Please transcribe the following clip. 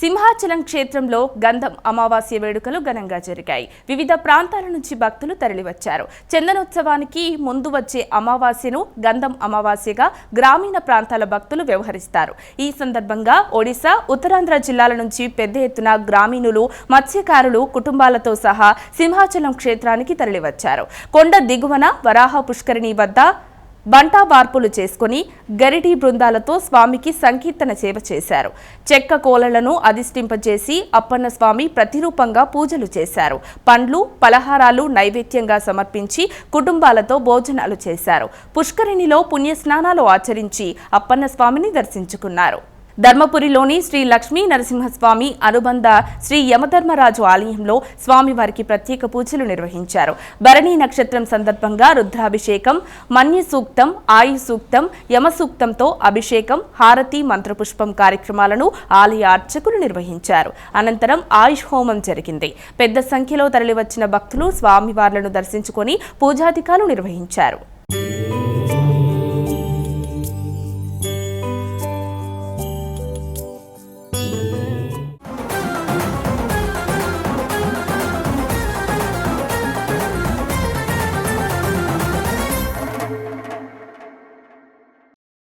సింహాచలం క్షేత్రంలో గంధం అమావాస్య వేడుకలు ఘనంగా జరిగాయి. వివిధ ప్రాంతాల నుంచి భక్తులు తరలివచ్చారు. చందనోత్సవానికి ముందు వచ్చే అమావాస్యను గంధం అమావాస్యగా గ్రామీణ ప్రాంతాల భక్తులు వ్యవహరిస్తారు. ఈ సందర్భంగా ఒడిశా ఉత్తరాంధ్ర జిల్లాల నుంచి పెద్ద ఎత్తున గ్రామీణులు మత్స్యకారులు కుటుంబాలతో సహా సింహాచలం క్షేత్రానికి తరలివచ్చారు. కొండ దిగువన వరాహ పుష్కరిణి వద్ద బంటా వార్పులు చేసుకుని గరిటి బృందాలతో స్వామికి సంకీర్తన సేవ చేశారు. చెక్క కోలలను అధిష్టింపజేసి అప్పన్న స్వామి ప్రతిరూపంగా పూజలు చేశారు. పండ్లు పలహారాలు నైవేద్యంగా సమర్పించి కుటుంబాలతో భోజనాలు చేశారు. పుష్కరిణిలో పుణ్యస్నానాలు ఆచరించి అప్పన్న స్వామిని దర్శించుకున్నారు. ధర్మపురిలోని శ్రీ లక్ష్మీ నరసింహస్వామి అనుబంధ శ్రీ యమధర్మరాజు ఆలయంలో స్వామివారికి ప్రత్యేక పూజలు నిర్వహించారు. భరణి నక్షత్రం సందర్భంగా రుద్రాభిషేకం మన్య సూక్తం ఆయు సూక్తం అభిషేకం హారతి మంత్రపుష్పం కార్యక్రమాలను ఆలయ అర్చకులు నిర్వహించారు. అనంతరం ఆయుష్ హోమం జరిగింది. పెద్ద సంఖ్యలో తరలివచ్చిన భక్తులు స్వామివార్లను దర్శించుకొని పూజాధికాలు నిర్వహించారు.